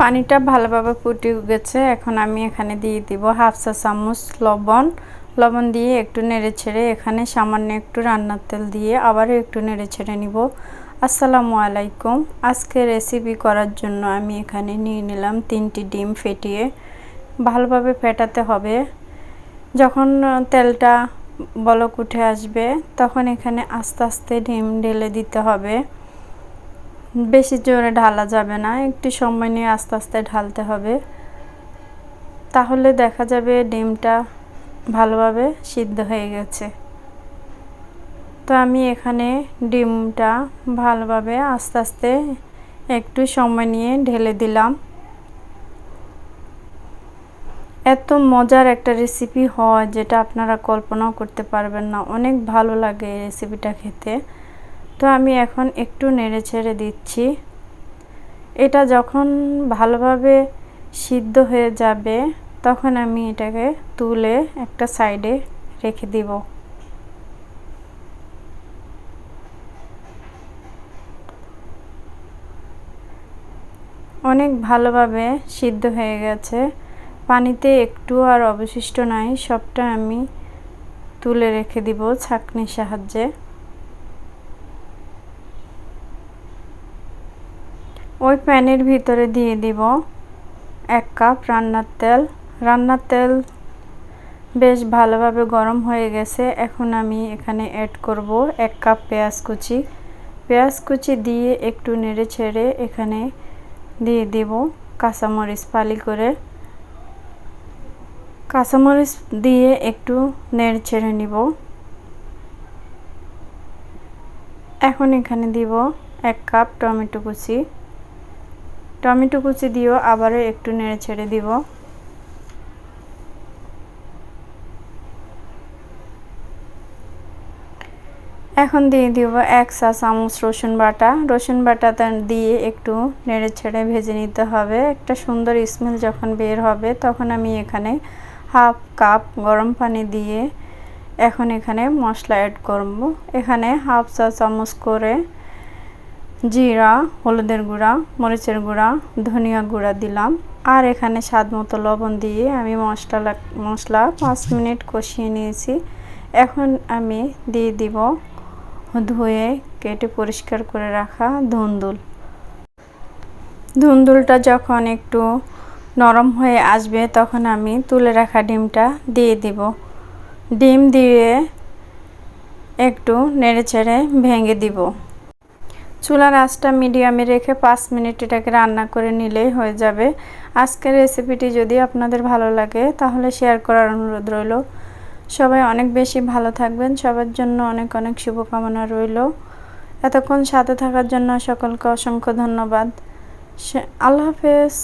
পানিটা ভালোভাবে ফুটে গেছে। এখন আমি এখানে দিয়ে দিব হাফ চা চামচ লবণ। লবণ দিয়ে একটু নেড়ে ছেড়ে এখানে সামান্য একটু রান্নার তেল দিয়ে আবারও একটু নেড়ে ছেড়ে নিব। আসসালামু আলাইকুম। আজকে রেসিপি করার জন্য আমি এখানে নিয়ে নিলাম তিনটি ডিম ফেটিয়ে। ভালোভাবে ফেটাতে হবে। যখন তেলটা বলক উঠে আসবে, তখন এখানে আস্তে আস্তে ডিম ঢেলে দিতে হবে। বেশি জোরে ঢালা যাবে না, একটু সময় নিয়ে আস্তে আস্তে ঢালতে হবে। তাহলে দেখা যাবে ডিমটা ভালোভাবে সিদ্ধ হয়ে গেছে। তো আমি এখানে ডিমটা ভালোভাবে আস্তে আস্তে একটু সময় নিয়ে ঢেলে দিলাম। এত মজার একটা রেসিপি হয় যেটা আপনারা কল্পনাও করতে পারবেন না। অনেক ভালো লাগে এই রেসিপিটা খেতে। তো আমি এখন একটু নেড়ে ছেড়ে দিচ্ছি। এটা যখন ভালোভাবে সিদ্ধ হয়ে যাবে, তখন আমি এটাকে তুলে একটা সাইডে রেখে দিব। অনেক ভালোভাবে সিদ্ধ হয়ে গেছে। পানিতে একটু আর অবশিষ্ট নাই, সবটা আমি তুলে রেখে দিব ছাকনির সাহায্যে। ওই প্যানের ভিতরে দিয়ে দিব এক কাপ রান্নার তেল। রান্নার তেল বেশ ভালোভাবে গরম হয়ে গেছে। এখন আমি এখানে অ্যাড করব এক কাপ পেঁয়াজ কুচি। পেঁয়াজ কুচি দিয়ে একটু নেড়ে ছেড়ে এখানে দিয়ে দিব কাঁচামরিচ পালি করে। কাঁচামরিচ দিয়ে একটু নেড়ে ছেড়ে নিব। এখন এখানে দিব এক কাপ টমেটো কুচি। টমেটো কুচি দিয়েও আবারও একটু নেড়ে ছেড়ে দিব। এখন দিয়ে দিব এক চা চামচ রসুন বাটা। রসুন বাটাটা দিয়ে একটু নেড়ে ছেড়ে ভেজে নিতে হবে। একটা সুন্দর স্মেল যখন বের হবে, তখন আমি এখানে হাফ কাপ গরম পানি দিয়ে এখন এখানে মশলা অ্যাড করব। এখানে হাফ চা চামচ করে জিরা, হলুদের গুঁড়া, মরিচের গুঁড়া, ধনিয়া গুঁড়া দিলাম। আর এখানে স্বাদ মতো লবণ দিয়ে আমি মশলা মশলা পাঁচ মিনিট কষিয়ে নিয়েছি। এখন আমি দিয়ে দিব ধুয়ে কেটে পরিষ্কার করে রাখা ধুন্দুল। ধুন্দুলটা যখন একটু নরম হয়ে আসবে, তখন আমি তুলে রাখা ডিমটা দিয়ে দিব। ডিম দিয়ে একটু নেড়ে ছেড়ে ভেঙে দিব। চুলার আঁচটা মিডিয়ামে রেখে পাঁচ মিনিট এটাকে রান্না করে নিলেই হয়ে যাবে। আজকের রেসিপিটি যদি আপনাদের ভালো লাগে, তাহলে শেয়ার করার অনুরোধ রইল। সবাই অনেক বেশি ভালো থাকবেন। সবার জন্য অনেক অনেক শুভকামনা রইল। এতক্ষণ সাথে থাকার জন্য সকলকে অসংখ্য ধন্যবাদ। আল্লাহ হাফেজ।